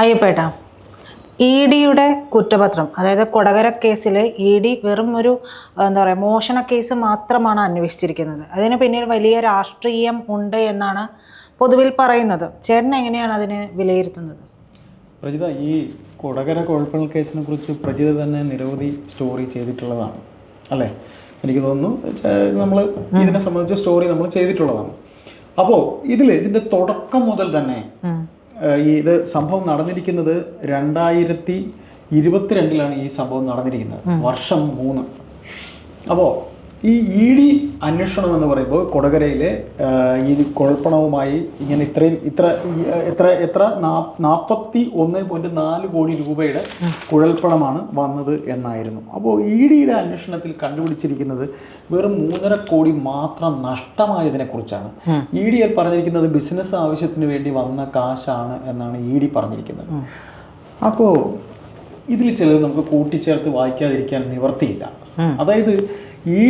അയ്യപ്പേട്ട E ഡിയുടെ കുറ്റപത്രം അതായത് കൊടകര കേസിൽ ഇ ഡി വെറും ഒരു എന്താ പറയുക മോഷണ കേസ് മാത്രമാണ് അന്വേഷിച്ചിരിക്കുന്നത്. അതിന് പിന്നിൽ വലിയ രാഷ്ട്രീയം ഉണ്ട് എന്നാണ് പൊതുവിൽ പറയുന്നത്. ചേട്ടൻ എങ്ങനെയാണ് അതിനെ വിലയിരുത്തുന്നത്? പ്രജിത ഈ കൊടകര കുഴപ്പങ്ങൾ കേസിനെ കുറിച്ച് പ്രജിത തന്നെ നിരവധി സ്റ്റോറി ചെയ്തിട്ടുള്ളതാണ് അല്ലേ? എനിക്ക് തോന്നുന്നു നമ്മൾ ഇതിനെ സംബന്ധിച്ച സ്റ്റോറി നമ്മൾ ചെയ്തിട്ടുള്ളതാണ്. അപ്പോൾ ഇതിൽ ഇതിന്റെ തുടക്കം മുതൽ തന്നെ ഇത് സംഭവം നടന്നിരിക്കുന്നത് രണ്ടായിരത്തി ഇരുപത്തിരണ്ടിലാണ് ഈ സംഭവം നടന്നിരിക്കുന്നത്. വർഷം മൂന്ന്. അപ്പോൾ ഈ ഇ ഡി അന്വേഷണം എന്ന് പറയുമ്പോൾ കൊടകരയിലെ ഈ കുഴപ്പണവുമായി ഇങ്ങനെ ഇത്രയും ഇത്ര എത്ര എത്ര നാൽപ്പത്തി ഒന്ന് പോയിന്റ് നാല് കോടി രൂപയുടെ കുഴൽപ്പണമാണ് വന്നത് എന്നായിരുന്നു. അപ്പോൾ ഇ ഡിയുടെ അന്വേഷണത്തിൽ കണ്ടുപിടിച്ചിരിക്കുന്നത് വെറും മൂന്നര കോടി മാത്രം നഷ്ടമായതിനെ കുറിച്ചാണ്. ഇ ഡി പറഞ്ഞിരിക്കുന്നത് ബിസിനസ് ആവശ്യത്തിന് വേണ്ടി വന്ന കാശാണ് എന്നാണ് ഇ ഡി പറഞ്ഞിരിക്കുന്നത്. അപ്പോൾ ഇതിൽ ചിലത് നമുക്ക് കൂട്ടിച്ചേർത്ത് വായിക്കാതിരിക്കാൻ നിവർത്തിയില്ല. അതായത് ഇ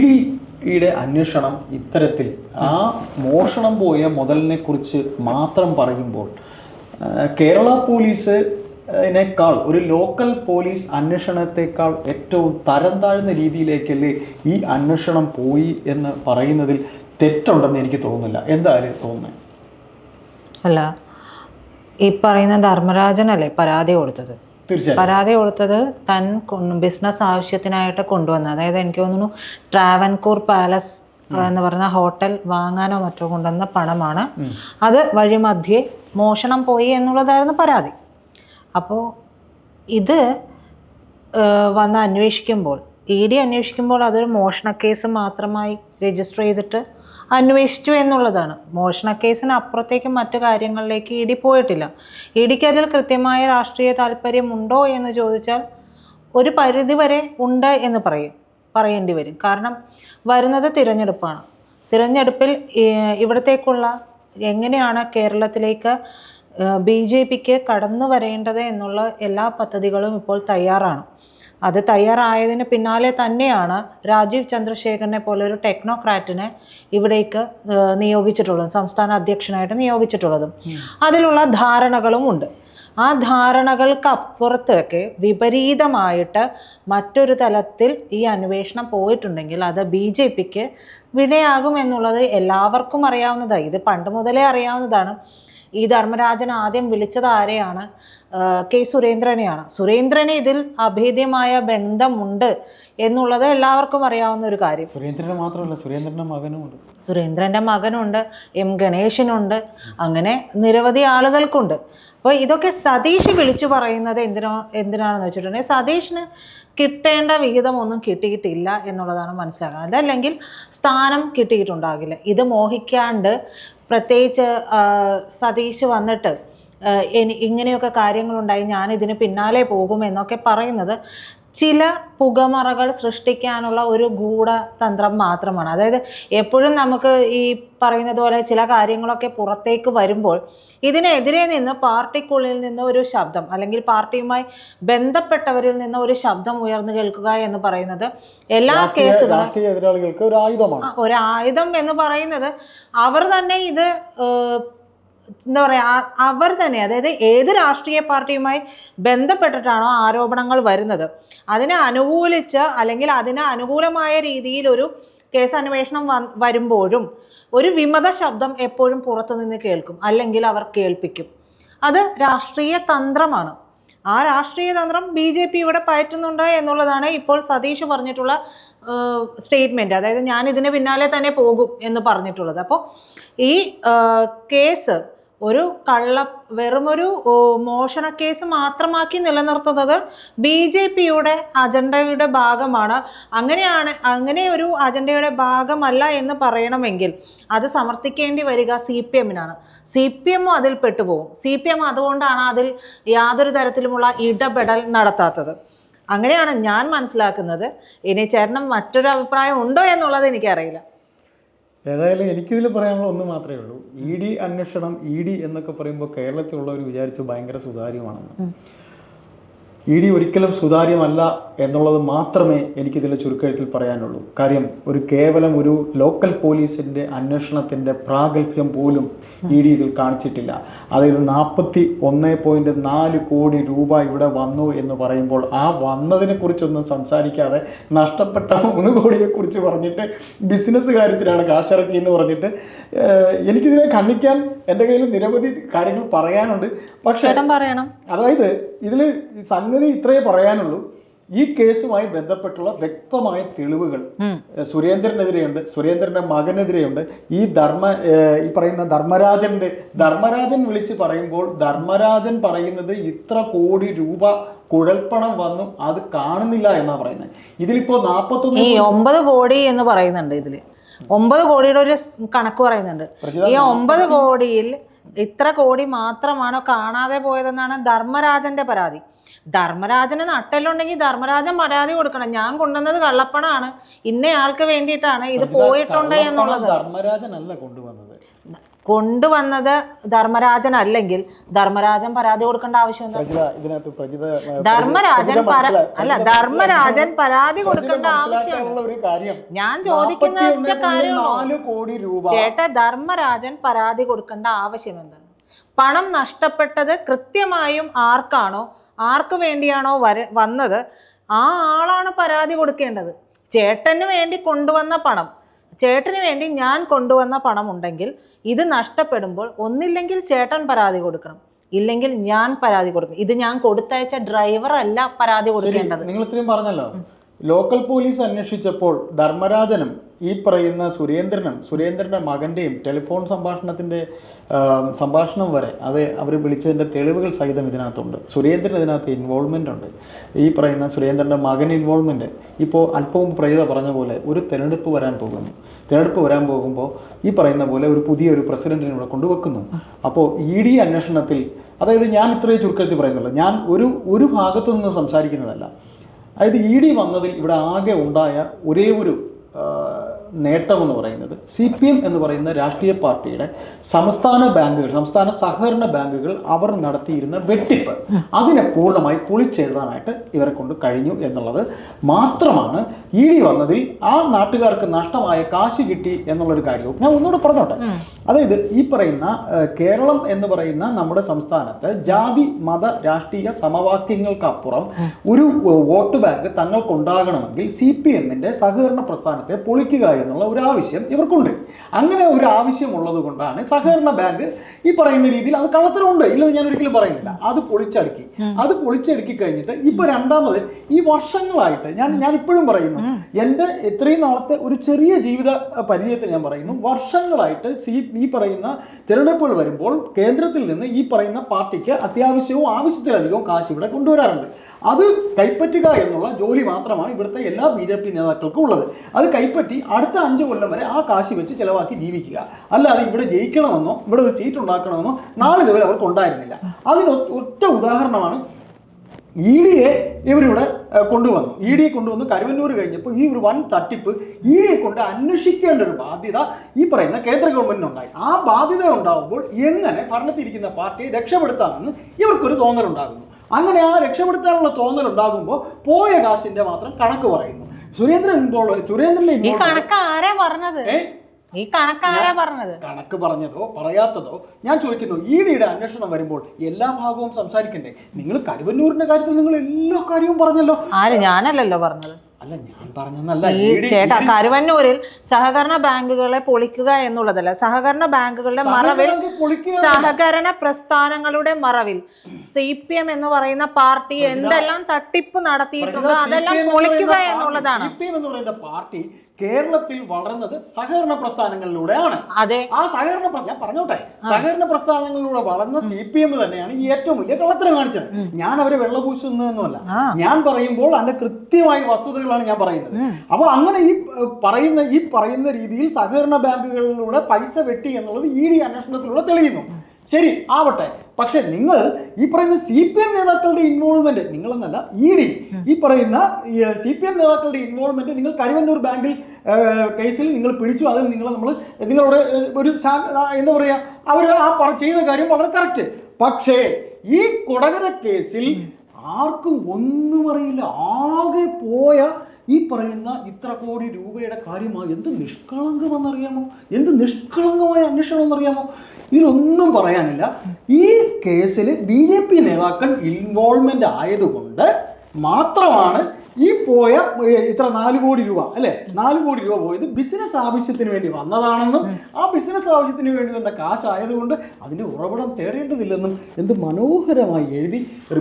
ഡിയുടെ അന്വേഷണം ഇത്തരത്തിൽ ആ മോഷണം പോയ മുതലിനെ കുറിച്ച് മാത്രം പറയുമ്പോൾ കേരള പോലീസ് ിനേക്കാൾ ഒരു ലോക്കൽ പോലീസ് അന്വേഷണത്തെക്കാൾ ഏറ്റവും തരം താഴ്ന്ന രീതിയിലേക്കല്ലേ ഈ അന്വേഷണം പോയി എന്ന് പറയുന്നതിൽ തെറ്റുണ്ടെന്ന് എനിക്ക് തോന്നുന്നില്ല. എന്തായാലും തോന്നുന്നത് അല്ല ഈ പറയുന്ന ധർമ്മരാജനല്ലേ പരാതി കൊടുത്തത്? പരാതി കൊടുത്തത് തൻ ബിസിനസ് ആവശ്യത്തിനായിട്ട് കൊണ്ടുവന്ന അതായത് എനിക്ക് തോന്നുന്നു ട്രാവൻകൂർ പാലസ് എന്ന് പറയുന്ന ഹോട്ടൽ വാങ്ങാനോ മറ്റോ കൊണ്ടുവന്ന പണമാണ്. അത് വഴിമധ്യേ മോഷണം പോയി എന്നുള്ളതായിരുന്നു പരാതി. അപ്പോൾ ഇത് വന്ന് അന്വേഷിക്കുമ്പോൾ ഇ ഡി അന്വേഷിക്കുമ്പോൾ അതൊരു മോഷണ കേസ് മാത്രമായി രജിസ്റ്റർ ചെയ്തിട്ട് അന്വേഷിച്ചു എന്നുള്ളതാണ്. മോഷണ കേസിന് അപ്പുറത്തേക്ക് മറ്റു കാര്യങ്ങളിലേക്ക് ഇ ഡി പോയിട്ടില്ല. ഇടിക്ക് അതിൽ കൃത്യമായ രാഷ്ട്രീയ താല്പര്യമുണ്ടോ എന്ന് ചോദിച്ചാൽ ഒരു പരിധി വരെ ഉണ്ട് എന്ന് പറയും പറയേണ്ടി വരും. കാരണം വരുന്നത് തിരഞ്ഞെടുപ്പാണ്. തിരഞ്ഞെടുപ്പിൽ ഇവിടത്തേക്കുള്ള എങ്ങനെയാണ് കേരളത്തിലേക്ക് ബി ജെ പിക്ക് കടന്നു വരേണ്ടത് എന്നുള്ള എല്ലാ പദ്ധതികളും ഇപ്പോൾ തയ്യാറാണ്. അത് തയ്യാറായതിന് പിന്നാലെ തന്നെയാണ് രാജീവ് ചന്ദ്രശേഖരനെ പോലെ ഒരു ടെക്നോക്രാറ്റിനെ ഇവിടേക്ക് നിയോഗിച്ചിട്ടുള്ളതും സംസ്ഥാന അധ്യക്ഷനായിട്ട് നിയോഗിച്ചിട്ടുള്ളതും. അതിലുള്ള ധാരണകളും ഉണ്ട്. ആ ധാരണകൾക്കപ്പുറത്തൊക്കെ വിപരീതമായിട്ട് മറ്റൊരു തലത്തിൽ ഈ അന്വേഷണം പോയിട്ടുണ്ടെങ്കിൽ അത് ബി ജെ പിക്ക് വിനയാകും എന്നുള്ളത് എല്ലാവർക്കും അറിയാവുന്നതാണ് ഇത് പണ്ട് മുതലേ അറിയാവുന്നതാണ്. ഈ ധർമ്മരാജൻ ആദ്യം വിളിച്ചത് ആരെയാണ്? കെ സുരേന്ദ്രനെയാണ്. സുരേന്ദ്രന് ഇതിൽ അഭേദ്യമായ ബന്ധമുണ്ട് എന്നുള്ളത് എല്ലാവർക്കും അറിയാവുന്ന ഒരു കാര്യം. സുരേന്ദ്രന് മാത്രമല്ല സുരേന്ദ്രന്റെ മകനുമുണ്ട് സുരേന്ദ്രന്റെ മകനുണ്ട് എം ഗണേശനുണ്ട് അങ്ങനെ നിരവധി ആളുകൾക്കുണ്ട്. അപ്പോൾ ഇതൊക്കെ സതീഷ് വിളിച്ചു പറയുന്നത് എന്തിനാ എന്തിനാണെന്ന് വെച്ചിട്ടുണ്ടെങ്കിൽ സതീഷിന് കിട്ടേണ്ട വിഹിതം ഒന്നും കിട്ടിയിട്ടില്ല എന്നുള്ളതാണ് മനസ്സിലാക്കുക അതല്ലെങ്കിൽ സ്ഥാനം കിട്ടിയിട്ടുണ്ടാകില്ല. ഇത് മോഹിക്കാണ്ട് പ്രത്യേകിച്ച് സതീഷ് വന്നിട്ട് ഇങ്ങനെയൊക്കെ കാര്യങ്ങളുണ്ടായി ഞാനിതിന് പിന്നാലെ പോകുമെന്നൊക്കെ പറയുന്നത്. ചില പുകമറകൾ സൃഷ്ടിക്കാനുള്ള ഒരു ഗൂഢതന്ത്രം മാത്രമാണ്. അതായത് എപ്പോഴും നമുക്ക് ഈ പറയുന്നത് പോലെ ചില കാര്യങ്ങളൊക്കെ പുറത്തേക്ക് വരുമ്പോൾ ഇതിനെതിരെ നിന്ന് പാർട്ടിക്കുള്ളിൽ നിന്ന് ഒരു ശബ്ദം അല്ലെങ്കിൽ പാർട്ടിയുമായി ബന്ധപ്പെട്ടവരിൽ നിന്ന് ഒരു ശബ്ദം ഉയർന്നു കേൾക്കുക എന്ന് പറയുന്നത് എല്ലാ കേസുകളും ഒരു ആയുധം എന്ന് പറയുന്നത് അവർ തന്നെ ഇത് എന്താ പറയുക അവർ തന്നെ അതായത് ഏത് രാഷ്ട്രീയ പാർട്ടിയുമായി ബന്ധപ്പെട്ടിട്ടാണോ ആരോപണങ്ങൾ വരുന്നത്. അതിനെ അനുകൂലിച്ച് അല്ലെങ്കിൽ അതിന് അനുകൂലമായ രീതിയിൽ ഒരു കേസ് അന്വേഷണം വരുമ്പോഴും ഒരു വിമത ശബ്ദം എപ്പോഴും പുറത്തുനിന്ന് കേൾക്കും അല്ലെങ്കിൽ അവർ കേൾപ്പിക്കും. അത് രാഷ്ട്രീയ തന്ത്രമാണ്. ആ രാഷ്ട്രീയ തന്ത്രം ബി ജെ പി ഇവിടെ പയറ്റുന്നുണ്ട് എന്നുള്ളതാണ് ഇപ്പോൾ സതീഷ് പറഞ്ഞിട്ടുള്ള സ്റ്റേറ്റ്മെന്റ് അതായത് ഞാൻ ഇതിന് പിന്നാലെ തന്നെ പോകും എന്ന് പറഞ്ഞിട്ടുള്ളത്. അപ്പോൾ ഈ കേസ് ഒരു കള്ള വെറുമൊരു മോഷണ കേസ് മാത്രമാക്കി നിലനിർത്തുന്നത് ബി ജെ പിയുടെ അജണ്ടയുടെ ഭാഗമാണ്. അങ്ങനെയാണ് അങ്ങനെ ഒരു അജണ്ടയുടെ ഭാഗമല്ല എന്ന് പറയണമെങ്കിൽ അത് സമർത്ഥിക്കേണ്ടി വരിക സി പി എമ്മിനാണ്. സി പി എമ്മും അതിൽ പെട്ടുപോകും. സി പി എം അതുകൊണ്ടാണ് അതിൽ യാതൊരു തരത്തിലുമുള്ള ഇടപെടൽ നടത്താത്തത്. അങ്ങനെയാണ് ഞാൻ മനസ്സിലാക്കുന്നത്. ഇനി ചേട്ടനും മറ്റൊരു അഭിപ്രായം ഉണ്ടോ എന്നുള്ളത് എനിക്കറിയില്ല. ഏതായാലും എനിക്കിതിൽ പറയാനുള്ള ഒന്ന് മാത്രമേ ഉള്ളൂ. ഇ ഡി അന്വേഷണം ഇ ഡി എന്നൊക്കെ പറയുമ്പോൾ കേരളത്തിലുള്ളവർ വിചാരിച്ചു ഭയങ്കര സുതാര്യമാണെന്ന്. ഇ ഡി ഒരിക്കലും സുതാര്യമല്ല എന്നുള്ളത് മാത്രമേ എനിക്കിതിൽ ചുരുക്കെഴുത്തിൽ പറയാനുള്ളൂ. കാര്യം ഒരു കേവലം ഒരു ലോക്കൽ പോലീസിന്റെ അന്വേഷണത്തിന്റെ പ്രാഗൽഭ്യം പോലും ഇ ഡി ഇതിൽ കാണിച്ചിട്ടില്ല. അതായത് നാൽപ്പത്തി ഒന്ന് പോയിന്റ് നാല് കോടി രൂപ ഇവിടെ വന്നു എന്ന് പറയുമ്പോൾ ആ വന്നതിനെ കുറിച്ചൊന്നും സംസാരിക്കാതെ നഷ്ടപ്പെട്ട മൂന്ന് കോടിയെക്കുറിച്ച് പറഞ്ഞിട്ട് ബിസിനസ് കാര്യത്തിലാണ് കാശിറക്കി എന്ന് പറഞ്ഞിട്ട് എനിക്കിതിനെ ഖണ്ഡിക്കാൻ എന്റെ കയ്യിൽ നിരവധി കാര്യങ്ങൾ പറയാനുണ്ട്. പക്ഷേ പറയണം. അതായത് ഇതിൽ സംഗതി ഇത്രയേ പറയാനുള്ളൂ. ഈ കേസുമായി ബന്ധപ്പെട്ടുള്ള വ്യക്തമായ തെളിവുകൾ സുരേന്ദ്രനെതിരെയുണ്ട് സുരേന്ദ്രന്റെ മകനെതിരെയുണ്ട്. ഈ ധർമ്മ ഈ പറയുന്ന ധർമ്മരാജന്റെ ധർമ്മരാജൻ വിളിച്ച് പറയുമ്പോൾ ധർമ്മരാജൻ പറയുന്നത് ഇത്ര കോടി രൂപ കുഴൽപ്പണം വന്നു അത് കാണുന്നില്ല എന്നാ പറയുന്നത്. ഇതിലിപ്പോ നാപ്പത്തൊന്ന് ഈ ഒമ്പത് കോടി എന്ന് പറയുന്നുണ്ട് ഇതിൽ. ഒമ്പത് കോടിയുടെ ഒരു കണക്ക് പറയുന്നുണ്ട്. ഈ ഒമ്പത് കോടിയിൽ ഇത്ര കോടി മാത്രമാണോ കാണാതെ പോയതെന്നാണ് ധർമ്മരാജന്റെ പരാതി. ധർമ്മരാജന് നട്ടെല്ലുണ്ടെങ്കിൽ ധർമ്മരാജൻ പരാതി കൊടുക്കണം. ഞാൻ കൊണ്ടുവന്നത് കള്ളപ്പണമാണ് ഇന്നയാൾക്ക് വേണ്ടിയിട്ടാണ്. ഇത് പോയിട്ടുണ്ട് എന്നുള്ളത്. ധർമ്മരാജനല്ല കൊണ്ടുവന്നത്. കൊണ്ടുവന്നത് ധർമ്മരാജൻ അല്ലെങ്കിൽ ധർമ്മരാജൻ പരാതി കൊടുക്കേണ്ട ആവശ്യം ധർമ്മരാജൻ അല്ല ധർമ്മരാജൻ പരാതി കൊടുക്കേണ്ട ആവശ്യം ഞാൻ ചോദിക്കുന്ന ഒറ്റ 41.4 കാര്യമുള്ളൂ. ചേട്ട ധർമ്മരാജൻ പരാതി കൊടുക്കേണ്ട ആവശ്യം എന്താണ്? പണം നഷ്ടപ്പെട്ടത് കൃത്യമായും ആർക്കാണോ? ആർക്ക് വേണ്ടിയാണോ വര വന്നത്? ആ ആളാണ് പരാതി കൊടുക്കേണ്ടത്. ചേട്ടന് വേണ്ടി കൊണ്ടുവന്ന പണം ചേട്ടന് വേണ്ടി ഞാൻ കൊണ്ടുവന്ന പണം ഉണ്ടെങ്കിൽ ഇത് നഷ്ടപ്പെടുമ്പോൾ ഒന്നില്ലെങ്കിൽ ചേട്ടൻ പരാതി കൊടുക്കണം. ഇല്ലെങ്കിൽ ഞാൻ പരാതി കൊടുക്കും. ഇത് ഞാൻ കൊടുത്തയച്ച ഡ്രൈവർ അല്ല പരാതി കൊടുക്കേണ്ടത്. നിങ്ങൾ ഇത്രയും പറഞ്ഞല്ലോ. ലോക്കൽ പോലീസ് അന്വേഷിച്ചപ്പോൾ ധർമ്മരാജനും ഈ പറയുന്ന സുരേന്ദ്രനും സുരേന്ദ്രന്റെ മകന്റെയും ടെലിഫോൺ സംഭാഷണത്തിന്റെ സംഭാഷണം വരെ അത് അവർ വിളിച്ചതിന്റെ തെളിവുകൾ സഹിതം ഇതിനകത്തുണ്ട്. സുരേന്ദ്രൻ ഇതിനകത്ത് ഇൻവോൾവ്മെന്റ് ഉണ്ട്. ഈ പറയുന്ന സുരേന്ദ്രന്റെ മകൻ ഇൻവോൾവ്മെന്റ് ഇപ്പോൾ അല്പവും പ്രേത പറഞ്ഞ പോലെ ഒരു തെരഞ്ഞെടുപ്പ് വരാൻ പോകുന്നു. തെരഞ്ഞെടുപ്പ് വരാൻ പോകുമ്പോൾ ഈ പറയുന്ന പോലെ ഒരു പുതിയൊരു പ്രസിഡന്റിനെ ഇവിടെ കൊണ്ടുവെക്കുന്നു. അപ്പോൾ ഇ ഡി അന്വേഷണത്തിൽ അതായത് ഞാൻ ഇത്രയും ചുരുക്കത്തിൽ പറയുന്നുള്ളൂ ഞാൻ ഒരു ഒരു ഭാഗത്തു നിന്ന് സംസാരിക്കുന്നതല്ല. അതായത് ഇ ഡി വന്നതിൽ ഇവിടെ ആകെ ഉണ്ടായ ഒരേ ഒരു നേട്ടമെന്ന് പറയുന്നത് സി പി എം എന്ന് പറയുന്ന രാഷ്ട്രീയ പാർട്ടിയുടെ സംസ്ഥാന ബാങ്കുകൾ സംസ്ഥാന സഹകരണ ബാങ്കുകൾ അവർ നടത്തിയിരുന്ന വെട്ടിപ്പ്. അതിനെ പൂർണമായി പൊളിച്ചെഴുതാനായിട്ട് ഇവരെ കൊണ്ട് കഴിഞ്ഞു എന്നുള്ളത് മാത്രമാണ് ഇ ഡി വന്നതിൽ ആ നാട്ടുകാർക്ക് നഷ്ടമായ കാശ് കിട്ടി എന്നുള്ളൊരു കാര്യവും ഞാൻ ഒന്നുകൂടെ പറഞ്ഞോട്ടെ. അതായത് ഈ പറയുന്ന കേരളം എന്ന് പറയുന്ന നമ്മുടെ സംസ്ഥാനത്ത് ജാതി മത രാഷ്ട്രീയ സമവാക്യങ്ങൾക്കപ്പുറം ഒരു വോട്ട് ബാങ്ക് തങ്ങൾക്കുണ്ടാകണമെങ്കിൽ സി പി എമ്മിന്റെ സഹകരണ പ്രസ്ഥാനത്തെ പൊളിക്കുക എന്നുള്ള ഒരു ആവശ്യം ഇവർക്കുണ്ട്. അങ്ങനെ ഒരു ആവശ്യമുള്ളത് കൊണ്ടാണ് സഹകരണ ബാങ്ക് ഈ പറയുന്ന രീതിയിൽ അത് കള്ളത്തരമുണ്ട്. ഇല്ലെന്ന് ഞാൻ ഒരിക്കലും പറയുന്നില്ല. അത് പൊളിച്ചടുക്കി. അത് പൊളിച്ചടുക്കി കഴിഞ്ഞിട്ട് ഇപ്പൊ രണ്ടാമത് ഈ വർഷങ്ങളായിട്ട് ഞാൻ ഞാൻ ഇപ്പോഴും പറയുന്നു. എന്റെ ഇത്രയും നാളത്തെ ഒരു ചെറിയ ജീവിത പരിചയത്തിൽ ഞാൻ പറയുന്നു. വർഷങ്ങളായിട്ട് സി ഈ പറയുന്ന തിരഞ്ഞെടുപ്പുകൾ വരുമ്പോൾ കേന്ദ്രത്തിൽ നിന്ന് ഈ പറയുന്ന പാർട്ടിക്ക് അത്യാവശ്യവും ആവശ്യത്തിലധികവും കാശ് ഇവിടെ കൊണ്ടുവരാറുണ്ട്. അത് കൈപ്പറ്റുക എന്നുള്ള ജോലി മാത്രമാണ് ഇവിടുത്തെ എല്ലാ ബി ജെ പി നേതാക്കൾക്കും ഉള്ളത്. അത് കൈപ്പറ്റി അടുത്ത അഞ്ച് കൊല്ലം വരെ ആ കാശ് വെച്ച് ചിലവാക്കി ജീവിക്കുക. അല്ലാതെ ഇവിടെ ജയിക്കണമെന്നോ ഇവിടെ ഒരു സീറ്റ് ഉണ്ടാക്കണമെന്നോ നാളിതുവരെ അവർക്ക് ഉണ്ടായിരുന്നില്ല. അതിന് ഒറ്റ ഉദാഹരണമാണ് ഇ ഡിയെ ഇവരിവിടെ കൊണ്ടുവന്നു. ഇ ഡിയെ കൊണ്ടുവന്ന് കരുവന്നൂർ കഴിഞ്ഞപ്പോൾ ഈ ഒരു വൻ തട്ടിപ്പ് ഇ ഡിയെ കൊണ്ട് അന്വേഷിക്കേണ്ട ഒരു ബാധ്യത ഈ പറയുന്ന കേന്ദ്ര ഗവൺമെന്റിനുണ്ടായി ആ ബാധ്യത ഉണ്ടാകുമ്പോൾ എങ്ങനെ ഭരണത്തിരിക്കുന്ന പാർട്ടിയെ രക്ഷപ്പെടുത്താമെന്ന് ഇവർക്കൊരു തോന്നലുണ്ടാകുന്നു. അങ്ങനെ ആ രക്ഷപ്പെടുത്താനുള്ള തോന്നൽ ഉണ്ടാകുമ്പോൾ പോയ കാശിന്റെ മാത്രം കണക്ക് പറയുന്നു. സുരേന്ദ്രൻ ഇപ്പോൾ സുരേന്ദ്രൻ ഈ കണക്ക് ആരാ പറഞ്ഞത്? ഈ പറഞ്ഞത്? കണക്ക് പറഞ്ഞതോ പറയാത്തതോ? ഞാൻ ചോദിക്കുന്നു ഈടിയുടെ ഡിയുടെ അന്വേഷണം വരുമ്പോൾ എല്ലാ ഭാഗവും സംസാരിക്കണ്ടേ? നിങ്ങൾ കരുവന്നൂരിന്റെ കാര്യത്തിൽ നിങ്ങൾ എല്ലാ കാര്യവും പറഞ്ഞല്ലോ. ആര്? ഞാനല്ലല്ലോ പറഞ്ഞത്. അല്ല ഞാൻ പറഞ്ഞല്ല ചേട്ടാ കരുവന്നൂരിൽ സഹകരണ ബാങ്കുകളെ പൊളിക്കുക എന്നുള്ളതല്ല സഹകരണ ബാങ്കുകളുടെ മറവിൽ സഹകരണ പ്രസ്ഥാനങ്ങളുടെ മറവിൽ സി പി എം എന്ന് പറയുന്ന പാർട്ടി എന്തെല്ലാം തട്ടിപ്പ് നടത്തിയിട്ടുണ്ടോ അതെല്ലാം പൊളിക്കുക എന്നുള്ളതാണ് സി പി എം എന്ന് പറയുന്ന പാർട്ടി കേരളത്തിൽ വളർന്നത് സഹകരണ പ്രസ്ഥാനങ്ങളിലൂടെയാണ്. അതെ. ആ സഹകരണ ഞാൻ പറഞ്ഞോട്ടെ സഹകരണ പ്രസ്ഥാനങ്ങളിലൂടെ വളർന്ന സി പി എം തന്നെയാണ് ഈ ഏറ്റവും വലിയ കള്ളത്തരം കാണിച്ചത്. ഞാൻ അവരെ വെള്ളപൂശുന്നതെന്നല്ല. ഞാൻ പറയുമ്പോൾ അതിന്റെ കൃത്യമായ വസ്തുതകളാണ് ഞാൻ പറയുന്നത്. അപ്പൊ അങ്ങനെ ഈ പറയുന്ന ഈ പറയുന്ന രീതിയിൽ സഹകരണ ബാങ്കുകളിലൂടെ പൈസ വെട്ടി എന്നുള്ളത് ഇ ഡി അന്വേഷണത്തിലൂടെ തെളിയുന്നു. ശരി ആവട്ടെ. പക്ഷെ നിങ്ങൾ ഈ പറയുന്ന സി പി എം നേതാക്കളുടെ ഇൻവോൾവ്മെന്റ് നിങ്ങളെന്നല്ല ഇ ഡി. ഈ പറയുന്ന സി പി എം നേതാക്കളുടെ ഇൻവോൾവ്മെന്റ് നിങ്ങൾ കരുവന്നൂർ ബാങ്കിൽ കേസിൽ നിങ്ങൾ പിടിച്ചു. അതിൽ നിങ്ങൾ നമ്മൾ നിങ്ങളുടെ ഒരു എന്താ പറയുക അവർ ആ ചെയ്ത കാര്യം വളരെ കറക്റ്റ് പക്ഷേ ഈ കൊടകര കേസിൽ ആർക്കും ഒന്നും അറിയില്ല. ആകെ പോയ ഈ പറയുന്ന ഇത്ര കോടി രൂപയുടെ കാര്യമാണ് എന്ത് നിഷ്കളങ്കമെന്നറിയാമോ? എന്ത് നിഷ്കളങ്കമായ അന്വേഷണം എന്നറിയാമോ ഇതിലൊന്നും പറയാനില്ല. ഈ കേസിൽ ബി ജെ പി നേതാക്കൾ ഇൻവോൾവ്മെന്റ് ആയതുകൊണ്ട് മാത്രമാണ് ഈ പോയ ഇത്ര നാല് കോടി രൂപ അല്ലെ? നാല് കോടി രൂപ പോയത് ബിസിനസ് ആവശ്യത്തിന് വേണ്ടി വന്നതാണെന്നും ആ ബിസിനസ് ആവശ്യത്തിന് വേണ്ടി വന്ന കാശ് ആയതുകൊണ്ട് അതിന്റെ ഉറവിടം തേടേണ്ടതില്ലെന്നും എന്ത് മനോഹരമായി എഴുതി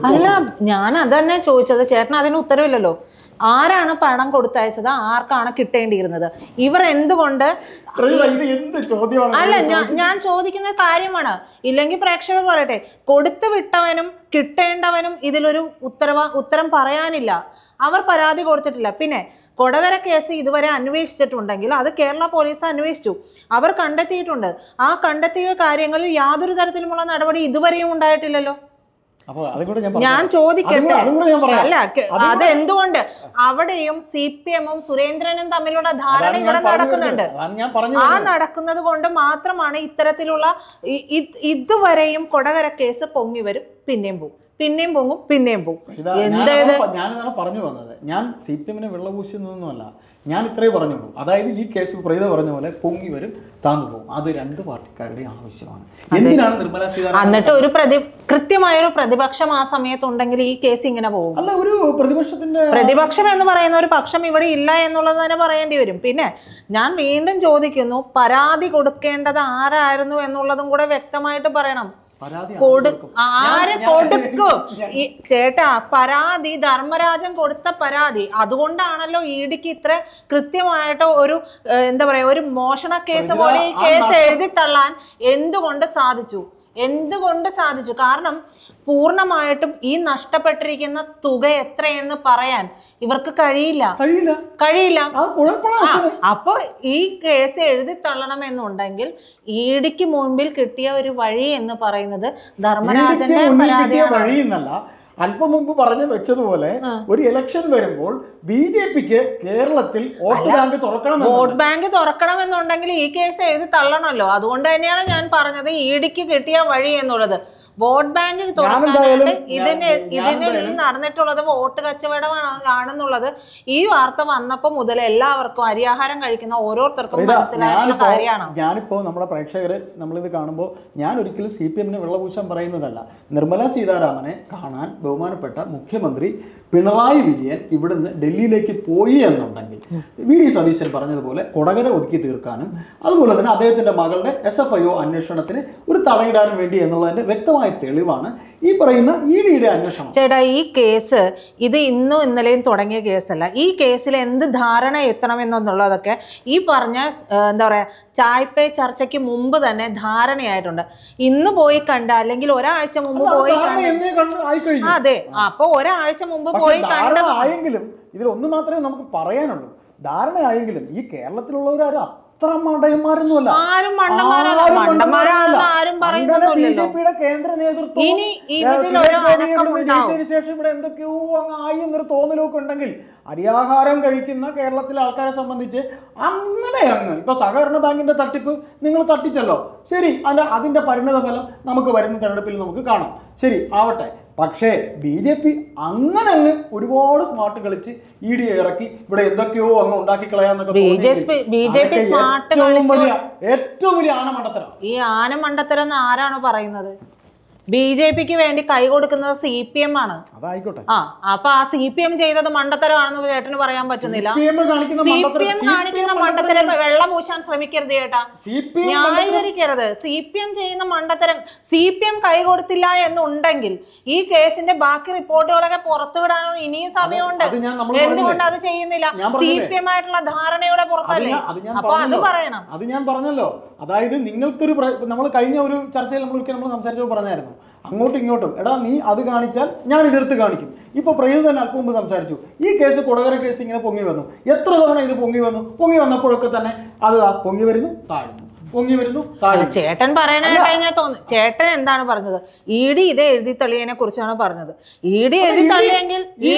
അല്ല ഞാൻ അതന്നെ ചോദിച്ചത്. ചേട്ടൻ അതിന് ഉത്തരവില്ലല്ലോ. ആരാണ് പണം കൊടുത്തയച്ചത്? ആർക്കാണ് കിട്ടേണ്ടിയിരുന്നത്? ഇവർ എന്തുകൊണ്ട് അല്ല ഞാൻ ഞാൻ ചോദിക്കുന്ന കാര്യമാണ്. ഇല്ലെങ്കിൽ പ്രേക്ഷകർ പറയട്ടെ കൊടുത്തു വിട്ടവനും കിട്ടേണ്ടവനും ഇതിലൊരു ഉത്തരവ ഉത്തരം പറയാനില്ല. അവർ പരാതി കൊടുത്തിട്ടില്ല. പിന്നെ കൊടകര കേസ് ഇതുവരെ അന്വേഷിച്ചിട്ടുണ്ടെങ്കിൽ അത് കേരള പോലീസ് അന്വേഷിച്ചു. അവർ കണ്ടെത്തിയിട്ടുണ്ട്. ആ കണ്ടെത്തിയ കാര്യങ്ങളിൽ യാതൊരു തരത്തിലുമുള്ള നടപടി ഇതുവരെയും ഉണ്ടായിട്ടില്ലല്ലോ. ഞാൻ ചോദിക്കട്ടെ. അല്ല അത് എന്തുകൊണ്ട് അവിടെയും സി പി എമ്മും സുരേന്ദ്രനും തമ്മിലുള്ള ധാരണ ഇവിടെ നടക്കുന്നുണ്ട്. ആ നടക്കുന്നത് കൊണ്ട് മാത്രമാണ് ഇത്തരത്തിലുള്ള ഇതുവരെയും കൊടകര കേസ് പൊങ്ങി വരും. പിന്നെയും പോകും. പിന്നെയും പോകും പിന്നെയും പോകും. ഇതാ എന്താ ഇത്? ഞാനതാണ് പറഞ്ഞു വന്നത്. ഞാൻ സി പി എമ്മിനെ വെള്ളപൂശുന്നതൊന്നുമല്ല ഞാൻ ഇത്രേ പറഞ്ഞു അതായത് ഈ കേസ് പ്രീത പറഞ്ഞ പോലെ പൊങ്ങി വരും താന്നു പോകും. അത് രണ്ട് പാർട്ടിക്കാരുടെ ആവശ്യമാണ്. എന്തിനാണ് നിർമ്മല സീതാരാമൻ എന്നിട്ട് ഒരു പ്രതി കൃത്യമായൊരു പ്രതിപക്ഷം ആ സമയത്തുണ്ടെങ്കിൽ ഈ കേസ് ഇങ്ങനെ പോകും. അല്ല ഒരു പ്രതിപക്ഷത്തിന്റെ പ്രതിപക്ഷം എന്ന് പറയുന്ന ഒരു പക്ഷം ഇവിടെ ഇല്ല എന്നുള്ളത് തന്നെ പറയേണ്ടി വരും. പിന്നെ ഞാൻ വീണ്ടും ചോദിക്കുന്നു പരാതി കൊടുക്കേണ്ടത് ആരായിരുന്നു എന്നുള്ളതും കൂടെ വ്യക്തമായിട്ട് പറയണം. കൊടു? ആര് കൊടുക്കും? ഈ ചേട്ടാ പരാതി ധർമ്മരാജൻ കൊടുത്ത പരാതി. അതുകൊണ്ടാണല്ലോ ഇഡിക്ക് ഇത്ര കൃത്യമായിട്ട് ഒരു എന്താ പറയാ ഒരു മോഷണ കേസ് പോലെ ഈ കേസ് എഴുതി തള്ളാൻ എന്തുകൊണ്ട് സാധിച്ചു? എന്തുകൊണ്ട് സാധിച്ചു? കാരണം പൂർണമായിട്ടും ഈ നഷ്ടപ്പെട്ടിരിക്കുന്ന തുക എത്രയെന്ന് പറയാൻ ഇവർക്ക് കഴിയില്ല. കഴിയില്ല. അപ്പൊ ഈ കേസ് എഴുതി തള്ളണമെന്നുണ്ടെങ്കിൽ ഈടിക്ക് മുൻപിൽ കിട്ടിയ ഒരു വഴി എന്ന് പറയുന്നത് ധർമ്മരാജന്റെ പരാതി പരാതിയാണ്. അല്പം മുമ്പ് പറഞ്ഞു വെച്ചതുപോലെ ഒരു ഇലക്ഷൻ വരുമ്പോൾ ബി ജെ പിക്ക് കേരളത്തിൽ വോട്ട് ബാങ്ക് തുറക്കണം വോട്ട് ബാങ്ക് തുറക്കണം എന്നുണ്ടെങ്കിൽ ഈ കേസ് എഴുതി തള്ളണമല്ലോ. അതുകൊണ്ട് തന്നെയാണ് ഞാൻ പറഞ്ഞത് ഇ ഡിക്ക് കിട്ടിയ വഴി എന്നുള്ളത്. വോട്ട് ബാങ്ക് തുറക്കാനായിട്ട് ഇതിന് എന്തായാലും- നടന്നിട്ടുള്ളത് വോട്ട് കച്ചവടമാണ് ആണെന്നുള്ളത് ഈ വാർത്ത വന്നപ്പോൾ മുതൽ എല്ലാവർക്കും അരിയാഹാരം കഴിക്കുന്ന ഓരോരുത്തർക്കും ഞാനിപ്പോ കാര്യമാണ്. ഞാനിപ്പോ നമ്മുടെ പ്രേക്ഷകര് നമ്മളിത് കാണുമ്പോൾ ഞാൻ ഒരിക്കലും സി പി എമ്മിന് വെള്ളപൂശം പറയുന്നതല്ല. നിർമ്മല സീതാരാമനെ കാണാൻ ബഹുമാനപ്പെട്ട മുഖ്യമന്ത്രി പിണറായി വിജയൻ ഇവിടുന്ന് ഡൽഹിയിലേക്ക് പോയി എന്നുണ്ടെങ്കിൽ വി ഡി സതീശൻ പറഞ്ഞതുപോലെ കൊടകര ഒതുക്കി തീർക്കാനും അതുപോലെ തന്നെ അദ്ദേഹത്തിന്റെ മകളുടെ എസ് എഫ് ഐ ഒ അന്വേഷണത്തിന് ഒരു തടയിടാനും വേണ്ടി എന്നുള്ളതിന്റെ വ്യക്തമായ തെളിവാണ്. ഈ പറയുന്ന ഇ ഡിയുടെ അന്വേഷണം. ചേട്ടാ ഈ കേസ് ഇത് ഇന്നും ഇന്നലെയും തുടങ്ങിയ കേസല്ല. ഈ കേസിൽ എന്ത് ധാരണ എത്തണമെന്നുള്ളതൊക്കെ ഈ പറഞ്ഞ എന്താ പറയാ ചായ്പേ ചർച്ചയ്ക്ക് മുമ്പ് തന്നെ ധാരണയായിട്ടുണ്ട്. ഇന്ന് പോയി കണ്ട അല്ലെങ്കിൽ ഒരാഴ്ച മുമ്പ് പോയി അതെ. അപ്പൊ ഒരാഴ്ച മുമ്പ് പോയി കണ്ടെങ്കിലും കണ്ടത് ആയെങ്കിലും ഇതിൽ ഒന്ന് മാത്രമേ നമുക്ക് പറയാനുള്ളൂ. ധാരണയായെങ്കിലും ഈ കേരളത്തിലുള്ളവരാരും അത്ര മണ്ടന്മാരൊന്നുമല്ല. ആരും മണ്ടന്മാരല്ല. മണ്ടന്മാരാണെന്ന് ആരും അങ്ങനെ ബി പറയുന്നൊന്നുമില്ലല്ലോ ജെ പിയുടെ കേന്ദ്ര നേതൃത്വം ഇനി ഇതിലൊരു സുരേഷ് ഗോപി അനക്കം ഇവിടുന്ന് ഉണ്ടാവും. ജയിച്ചതിന് ശേഷം ഇവിടെ എന്തൊക്കെയോ അങ്ങ് ആയി എന്നൊരു തോന്നലൊക്കെ ഉണ്ടെങ്കിൽ അരിയാഹാരം കഴിക്കുന്ന കേരളത്തിലെ ആൾക്കാരെ സംബന്ധിച്ച് അങ്ങനെ അങ്ങ് ഇപ്പൊ സഹകരണ ബാങ്കിന്റെ തട്ടിപ്പ് നിങ്ങൾ തട്ടിച്ചല്ലോ. ശരി അല്ല അതിന്റെ പരിണിത ഫലം നമുക്ക് വരുന്ന തെരഞ്ഞെടുപ്പിൽ നമുക്ക് കാണാം. ശരി ആവട്ടെ. പക്ഷേ ബി ജെ പി അങ്ങനെ അങ്ങ് ഒരുപാട് സ്മാർട്ട് കളിച്ച് ഇ ഡി ഇറക്കി. ഇവിടെ എന്തൊക്കെയോ അങ്ങ് ഉണ്ടാക്കി കളയാന്നൊക്കെ ഏറ്റവും വലിയ ഏറ്റവും വലിയ ആനമണ്ടത്തരം. ഈ ആന മണ്ടത്തരം എന്ന് ആരാണ് പറയുന്നത്? ബി ജെ പിക്ക് വേണ്ടി കൈ കൊടുക്കുന്നത് സി പി എം ആണ്. അതായിക്കോട്ടെ. ആ അപ്പൊ ആ സി പി എം ചെയ്തത് മണ്ടത്തരമാണെന്ന് ചേട്ടന് പറയാൻ പറ്റുന്നില്ല. സി പി എം കാണിക്കുന്ന മണ്ടത്തരം- വെള്ളം പൂശാൻ ശ്രമിക്കരുത് ചേട്ടാ. ന്യായീകരിക്കരുത്. സി പി എം ചെയ്യുന്ന മണ്ടത്തരം സി പി എം കൈ കൊടുത്തില്ല എന്നുണ്ടെങ്കിൽ ഈ കേസിന്റെ ബാക്കി റിപ്പോർട്ടുകളൊക്കെ പുറത്തുവിടാനോ ഇനിയും സമയമുണ്ട്. എന്തുകൊണ്ട് അത് ചെയ്യുന്നില്ല? സി പി എം ആയിട്ടുള്ള ധാരണയുടെ പുറത്തല്ലേ? അപ്പൊ അത് പറയണം. അത് ഞാൻ പറഞ്ഞല്ലോ. അതായത് നിങ്ങൾക്കൊരു നമ്മൾ കഴിഞ്ഞ ഒരു ചർച്ചയിൽ നമ്മൾ ഒരിക്കൽ നമ്മൾ സംസാരിച്ചപ്പോൾ പറഞ്ഞായിരുന്നു. അങ്ങോട്ടും ഇങ്ങോട്ടും. എടാ നീ അത് കാണിച്ചാൽ ഞാൻ ഇതെടുത്ത് കാണിക്കും. ഇപ്പൊ പ്രയോജനം തന്നെ അല്പം മുമ്പ് സംസാരിച്ചു. ഈ കേസ് കൊടകര കേസ് ഇങ്ങനെ പൊങ്ങി വന്നു. എത്ര തവണ ഇത് പൊങ്ങി വന്നു? പൊങ്ങി വന്നപ്പോഴൊക്കെ തന്നെ അത് പൊങ്ങി വരുന്നു താഴ്ന്നു. പൊങ്ങി വരുന്നു ചേട്ടൻ പറയാനായിട്ട് തോന്നുന്നു. ചേട്ടൻ എന്താണ് പറഞ്ഞത്? ഇ ഡി ഇത് എഴുതി തള്ളിയതിനെ കുറിച്ചാണ് പറഞ്ഞത്. ഇ ഡി എഴുതി തള്ളിയെങ്കിൽ ഇ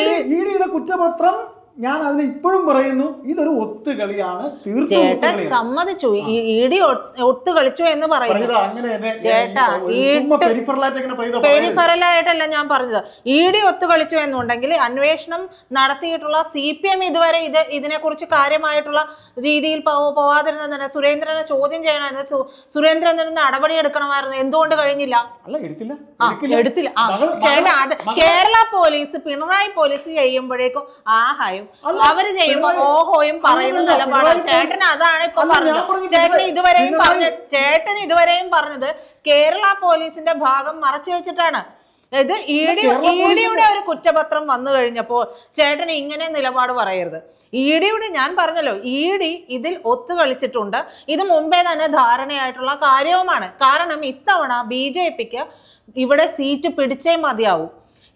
ഡിയുടെ കുറ്റപത്രം ഞാൻ അതിന് ഇപ്പോഴും പറയുന്നു ഇതൊരു ഒത്തുകളിയാണ് തീർച്ചയായിട്ടും സമ്മതിച്ചു. ഇടി ഒത്തു കളിച്ചു എന്ന് പറയുന്നു. ചേട്ടാ. പെരിഫറലായിട്ടല്ല ഞാൻ പറഞ്ഞത്. ഇ ഡി ഒത്തു കളിച്ചു എന്നുണ്ടെങ്കിൽ അന്വേഷണം നടത്തിയിട്ടുള്ള സി പി എം ഇതുവരെ ഇത് ഇതിനെക്കുറിച്ച് കാര്യമായിട്ടുള്ള രീതിയിൽ പോ- പോവാതിരുന്നതിന് സുരേന്ദ്രനെ ചോദ്യം ചെയ്യണമായിരുന്നു. സുരേന്ദ്രൻ നടപടി എടുക്കണമായിരുന്നു എന്തുകൊണ്ട് കഴിഞ്ഞില്ല? അല്ല എടുത്തില്ല. എടുത്തില്ല. ആ ചേട്ടാ അത് കേരള പോലീസ് പിണറായി പോലീസ് ചെയ്യുമ്പോഴേക്കും ആഹായും അവർ ചെയ്യുമ്പോ ഓഹോയും പറയുന്ന നിലപാടാണ് ചേട്ടൻ അതാണ് ഇപ്പൊ പറഞ്ഞത്. ചേട്ടൻ ഇതുവരെയും പറഞ്ഞ ചേട്ടൻ ഇതുവരെയും പറഞ്ഞത് കേരള പോലീസിന്റെ ഭാഗം മറച്ചു വെച്ചിട്ടാണ്. ഇത് ഇ ഡി ഇ ഡിയുടെ ഒരു കുറ്റപത്രം വന്നു കഴിഞ്ഞപ്പോൾ ചേട്ടൻ ഇങ്ങനെ നിലപാട് പറയരുത്. ഇ ഡിയുടെ ഞാൻ പറഞ്ഞല്ലോ ഇ ഡി ഇതിൽ ഒത്തുകളിച്ചിട്ടുണ്ട് ഇത് മുമ്പേ തന്നെ ധാരണയായിട്ടുള്ള കാര്യവുമാണ്. കാരണം ഇത്തവണ ബി ജെ പിക്ക് ഇവിടെ സീറ്റ് പിടിച്ചേ മതിയാവൂ.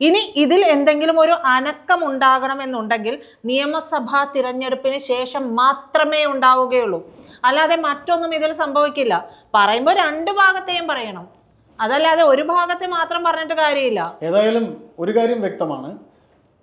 ഇനി ഇതിൽ എന്തെങ്കിലും ഒരു അനക്കം ഉണ്ടാകണമെന്നുണ്ടെങ്കിൽ നിയമസഭാ തിരഞ്ഞെടുപ്പിന് ശേഷം മാത്രമേ ഉണ്ടാവുകയുള്ളൂ. അല്ലാതെ മറ്റൊന്നും ഇതിൽ സംഭവിക്കില്ല. പറയുമ്പോൾ രണ്ട് ഭാഗത്തെയും പറയണം. അതല്ലാതെ ഒരു ഭാഗത്തെ മാത്രം പറഞ്ഞിട്ട് കാര്യമില്ല. ഏതായാലും ഒരു കാര്യം വ്യക്തമാണ്.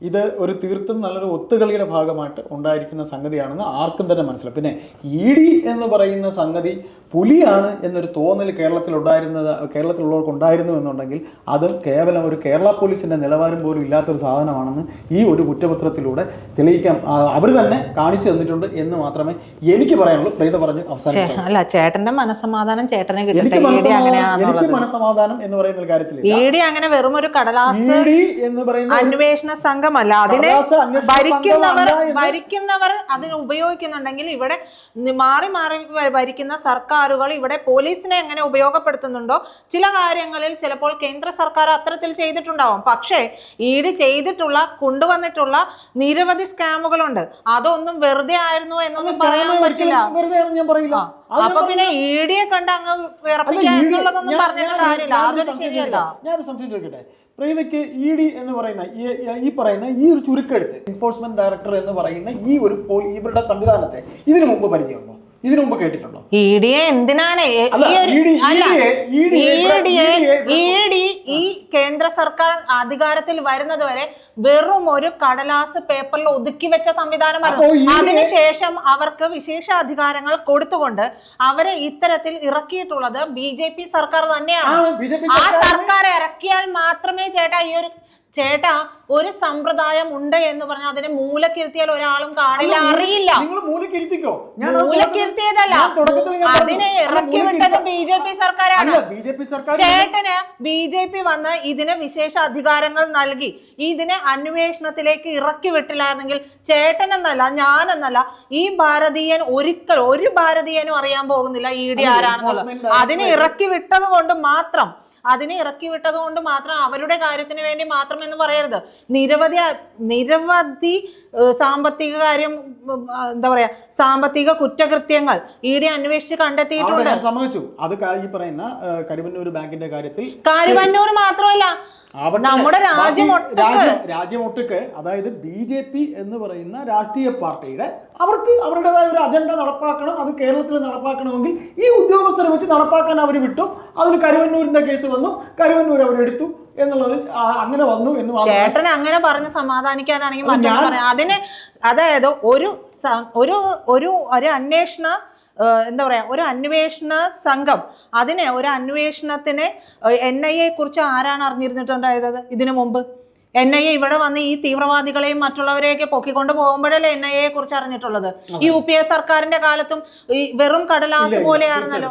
ഇത് ഒരു തീർത്തും നല്ലൊരു ഒത്തുകളിയുടെ ഭാഗമായിട്ട് ഉണ്ടായിരിക്കുന്ന സംഗതിയാണെന്ന് ആർക്കും തന്നെ മനസ്സിലാവും. പിന്നെ ഇ ഡി എന്ന് പറയുന്ന സംഗതി പുലിയാണ് എന്നൊരു തോന്നൽ കേരളത്തിൽ ഉണ്ടായിരുന്നത് കേരളത്തിലുള്ളവർക്ക് ഉണ്ടായിരുന്നു എന്നുണ്ടെങ്കിൽ അത് കേവലം ഒരു കേരള പോലീസിന്റെ നിലവാരം പോലും ഇല്ലാത്തൊരു സാധനമാണെന്ന് ഈ ഒരു കുറ്റപത്രത്തിലൂടെ തെളിയിക്കാൻ അവർ തന്നെ കാണിച്ചു തന്നിട്ടുണ്ട് എന്ന് മാത്രമേ എനിക്ക് പറയാനുള്ളൂ. പ്രീത പറഞ്ഞു അവസാനം അല്ല ചേട്ടന്റെ മനസ്സമാധാനം ചേട്ടനെ കിട്ടട്ടെ. എനിക്ക് മനസ്സമാധാനം എന്ന് പറയുന്ന കാര്യത്തിൽ ഇ ഡി അങ്ങനെ വെറും ഒരു കടലാസ് എന്ന് പറയുന്ന അന്വേഷണ സംഘമല്ല അതിനെ ഭരിക്കുന്നവർ ഭരിക്കുന്നവർ അതിന് ഉപയോഗിക്കുന്നുണ്ടെങ്കിൽ ഇവിടെ മാറി മാറി ഭരിക്കുന്ന സർക്കാരുകൾ ഇവിടെ പോലീസിനെ എങ്ങനെ ഉപയോഗപ്പെടുത്തുന്നുണ്ടോ? ചില കാര്യങ്ങളിൽ ചിലപ്പോൾ കേന്ദ്ര സർക്കാർ അത്തരത്തിൽ ചെയ്തിട്ടുണ്ടാവും. പക്ഷേ ഈട് ചെയ്തിട്ടുള്ള കൊണ്ടുവന്നിട്ടുള്ള നിരവധി സ്കാമുകളുണ്ട്. അതൊന്നും വെറുതെ ആയിരുന്നു എന്നൊന്നും പറയാൻ പറ്റില്ല. ഞാൻ പറയില്ല അപ്പൊ പിന്നെ പിന്നെ ഈടിയെ കണ്ട് അങ്ങ് വിറപ്പിക്കുക എന്നുള്ളതൊന്നും പറഞ്ഞിട്ട് കാര്യമില്ല. അതൊരു ശരിയല്ല. ഞാൻ സംശയം ചോദിക്കട്ടെ? പ്രീതയ്ക്ക് ഇ ഡി എന്ന് പറയുന്ന ഈ- പറയുന്ന ഈ ഒരു ചുരുക്കെടുത്ത് എൻഫോഴ്സ്മെന്റ് ഡയറക്ടർ എന്ന് പറയുന്ന ഈ ഒരു പോ- ഇവരുടെ സംവിധാനത്തെ ഇതിനു മുമ്പ് പരിചയമുണ്ടോ? ഇതിനു മുമ്പ് കേട്ടിട്ടുണ്ടോ? ഇ ഡിയെ എന്തിനാണ്? ഈ ഇ ഡി കേന്ദ്ര സർക്കാർ അധികാരത്തിൽ വരുന്നത് വരെ വെറും ഒരു കടലാസ് പേപ്പറിൽ ഒതുക്കി വെച്ച സംവിധാനമായിരുന്നു അതിനുശേഷം അവർക്ക് വിശേഷ അധികാരങ്ങൾ കൊടുത്തുകൊണ്ട് അവരെ ഇത്തരത്തിൽ ഇറക്കിയിട്ടുള്ളത് ബി ജെ പി സർക്കാർ തന്നെയാണ്. ആ സർക്കാർ ഇറക്കിയാൽ മാത്രമേ ചേട്ടാ ഈ ഒരു ചേട്ടാ ഒരു സമ്പ്രദായം ഉണ്ട് എന്ന് പറഞ്ഞാൽ അതിനെ മൂലക്കിരുത്തിയാൽ ഒരാളും കാണില്ല. അറിയില്ല. മൂലക്കിരുത്തിക്കോ? മൂലക്കിരുത്തിയതല്ല. അതിനെ ഇറക്കി വിട്ടത് ബി ജെ പി സർക്കാരാണ്. ചേട്ടന് ബി ജെ പി വന്ന് ഇതിന് വിശേഷ അധികാരങ്ങൾ നൽകി. ഇതിനെ അന്വേഷണത്തിലേക്ക് ഇറക്കി വിട്ടില്ലായിരുന്നെങ്കിൽ ചേട്ടനെന്നല്ല ഞാനെന്നല്ല ഈ ഭാരതീയൻ ഒരിക്കൽ ഒരു ഭാരതീയനും അറിയാൻ പോകുന്നില്ല ഇ ഡി ആരാണെന്നുള്ളത്. അതിനെ ഇറക്കി വിട്ടത് കൊണ്ട് മാത്രം അതിനെ ഇറക്കി വിട്ടതുകൊണ്ട് മാത്രം അവരുടെ കാര്യത്തിന് വേണ്ടി മാത്രം എന്ന് പറയരുത്. നിരവധി നിരവധി സാമ്പത്തിക കാര്യം എന്താ പറയാ സാമ്പത്തിക കുറ്റകൃത്യങ്ങൾ ഇ ഡി അന്വേഷിച്ച് കണ്ടെത്തിയിട്ടുണ്ട്. സമ്മതിച്ചു. അത് ഈ പറയുന്ന കരുവന്നൂർ ബാങ്കിന്റെ കാര്യത്തിൽ കരുവന്നൂർ മാത്രമല്ല നമ്മുടെ രാജ്യം രാജ്യം രാജ്യമൊട്ടുക്ക് അതായത് ബി ജെ പി എന്ന് പറയുന്ന രാഷ്ട്രീയ പാർട്ടിയുടെ അവർക്ക് അവരുടേതായ ഒരു അജണ്ട നടപ്പാക്കണം അത് കേരളത്തിൽ നടപ്പാക്കണമെങ്കിൽ ഈ ഉദ്യോഗസ്ഥരെ വെച്ച് നടപ്പാക്കാൻ അവർ വിട്ടു. അതിന് കരുവന്നൂരിന്റെ കേസ് വന്നു. കരുവന്നൂർ അവരെടുത്തു. എന്നുള്ളത് അങ്ങനെ വന്നു എന്ന് ചേട്ടൻ അങ്ങനെ പറഞ്ഞ് സമാധാനിക്കാനാണെങ്കിൽ അതിന് അതായത് ഒരു ഒരു ഒരു ഒരു അന്വേഷണ എന്താ പറയാ ഒരു അന്വേഷണ സംഘം അതിനെ ഒരു അന്വേഷണത്തിന് എൻ ഐ എ കുറിച്ച് ആരാണ് അറിഞ്ഞിരുന്നിട്ടുണ്ടായത്? ഇതിനു മുമ്പ് എൻ ഐ എ ഇവിടെ വന്ന് ഈ തീവ്രവാദികളെയും മറ്റുള്ളവരെയൊക്കെ പൊക്കിക്കൊണ്ട് പോകുമ്പോഴല്ലേ എൻ ഐ എയെ കുറിച്ച് അറിഞ്ഞിട്ടുള്ളത്? ഈ യു പി എ സർക്കാരിന്റെ കാലത്തും ഈ വെറും കടലാസ് പോലെയാണല്ലോ പോലെയായിരുന്നല്ലോ.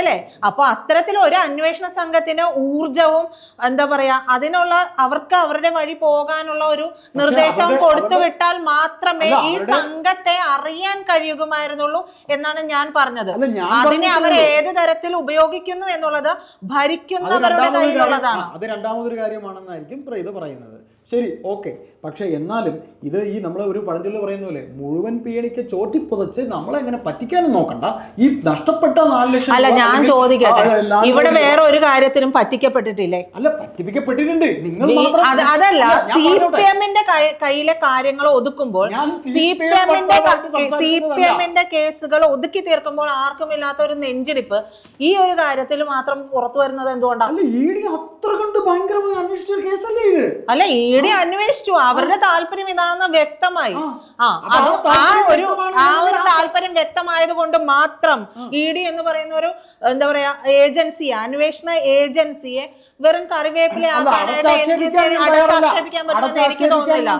അല്ലേ? അപ്പൊ അത്തരത്തിൽ ഒരു അന്വേഷണ സംഘത്തിന് ഊർജവും എന്താ പറയാ അതിനുള്ള അവർക്ക് അവരുടെ വഴി പോകാനുള്ള ഒരു നിർദ്ദേശം കൊടുത്തുവിട്ടാൽ കൊടുത്തു വിട്ടാൽ മാത്രമേ ഈ സംഘത്തെ അറിയാൻ കഴിയുമായിരുന്നുള്ളൂ എന്നാണ് ഞാൻ പറഞ്ഞത്. അതിനെ അവർ. ഏത് തരത്തിൽ ഉപയോഗിക്കുന്നു എന്നുള്ളത് ഭരിക്കുന്നവരുടെ കയ്യിലുള്ളതാണ്. അത് രണ്ടാമതൊരു കാര്യമാണെന്നായിരിക്കും ഇത് പറയുന്നത്. ശരി ഓക്കെ. പക്ഷെ എന്നാലും ഇത് ഈ നമ്മൾ ഒരു പഴഞ്ചൊല്ല് പറയുന്ന പോലെ മുഴുവൻ പീണിക്ക് ചോട്ടിപ്പുതച്ച് നമ്മളെങ്ങനെ പറ്റിക്കാനും നോക്കണ്ട. ഈ നഷ്ടപ്പെട്ട നാല് ലക്ഷം അല്ല ഞാൻ ചോദിക്കട്ടെ? ഇവിടെ വേറെ ഒരു കാര്യത്തിനും പറ്റിക്കപ്പെട്ടിട്ടില്ലേ? അല്ല പറ്റിപ്പിക്കപ്പെട്ടിട്ടുണ്ട്. നിങ്ങൾ അതല്ല സി. പി എമ്മിന്റെ കയ്യിലെ കാര്യങ്ങൾ ഒതുക്കുമ്പോൾ സി പി എമ്മിന്റെ സി പി എമ്മിന്റെ കേസുകൾ ഒതുക്കി തീർക്കുമ്പോൾ ആർക്കും ഇല്ലാത്ത ഒരു നെഞ്ചിടിപ്പ് ഈ ഒരു കാര്യത്തിൽ മാത്രം പുറത്തു വരുന്നത് എന്തുകൊണ്ടാണ് അല്ല ഇ ഡി അത്ര കണ്ട് ഭയങ്കരമായി അന്വേഷിച്ച ഒരു കേസല്ലേ ഇത്? അല്ല ഇ ഇ ഡി അന്വേഷിച്ചു. അവരുടെ താല്പര്യം ഇതാണെന്ന് വ്യക്തമായി ആ. ആ അത് ആ ഒരു ആ ഒരു താല്പര്യം വ്യക്തമായത് കൊണ്ട് മാത്രം ഇ ഡി എന്ന് പറയുന്ന ഒരു എന്താ പറയാ ഏജൻസിയെ അന്വേഷണ ഏജൻസിയെ വെറും കറിവേപ്പില. പറ്റുമെന്ന് എനിക്ക് തോന്നുന്നില്ല.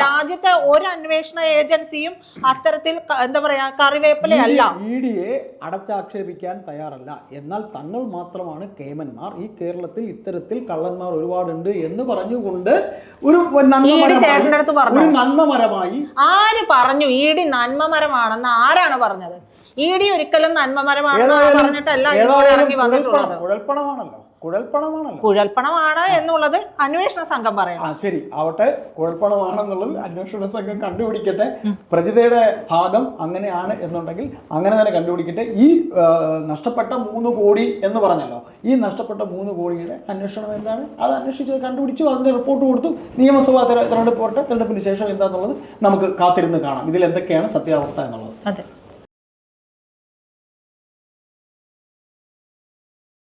രാജ്യത്തെ ഒരു അന്വേഷണ ഏജൻസിയും അത്തരത്തിൽ എന്താ പറയാ കറിവേപ്പിലയല്ല അല്ല. ഡിയെ അടച്ചാക്ഷേപിക്കാൻ തയ്യാറല്ല. എന്നാൽ തങ്ങൾ മാത്രമാണ് കേമന്മാർ. ഈ കേരളത്തിൽ ഇത്തരത്തിൽ കള്ളന്മാർ ഒരുപാടുണ്ട് എന്ന് പറഞ്ഞുകൊണ്ട് ഒരു ചേട്ടന്റെ അടുത്ത് പറഞ്ഞു? നന്മമരമായി ആര് പറഞ്ഞു? ഇ ഡി നന്മമരമാണെന്ന് ആരാണ് പറഞ്ഞത്? ഇ ഡി ഒരിക്കലും നന്മമരമാണെന്ന് പറഞ്ഞിട്ടല്ല ഇറങ്ങി വന്നിട്ടുള്ളത്. കുഴൽപ്പണം- കുഴൽപ്പണമാണല്ലോ. കുഴൽപ്പണമാണ് എന്നുള്ളത് അന്വേഷണ സംഘം പറയണം ആ ശരി. ആവട്ടെ. കുഴൽപ്പണമാണെന്നുള്ളത് അന്വേഷണ സംഘം കണ്ടുപിടിക്കട്ടെ. പ്രതിതയുടെ ഭാഗം അങ്ങനെയാണ് എന്നുണ്ടെങ്കിൽ അങ്ങനെ തന്നെ കണ്ടുപിടിക്കട്ടെ. ഈ നഷ്ടപ്പെട്ട മൂന്ന് കോടി എന്ന് പറഞ്ഞല്ലോ. ഈ നഷ്ടപ്പെട്ട മൂന്ന് കോടിയുടെ അന്വേഷണം എന്താണ്? അത് അന്വേഷിച്ച് കണ്ടുപിടിച്ചു. അതിന്റെ റിപ്പോർട്ട് കൊടുത്തു. നിയമസഭാ തെര- തെരഞ്ഞെടുപ്പ് പോട്ടെ തെരഞ്ഞെടുപ്പിന് ശേഷം എന്താണെന്നുള്ളത് നമുക്ക് കാത്തിരുന്ന് കാണാം. ഇതിൽ എന്തൊക്കെയാണ് സത്യാവസ്ഥ എന്നുള്ളത്? അതെ.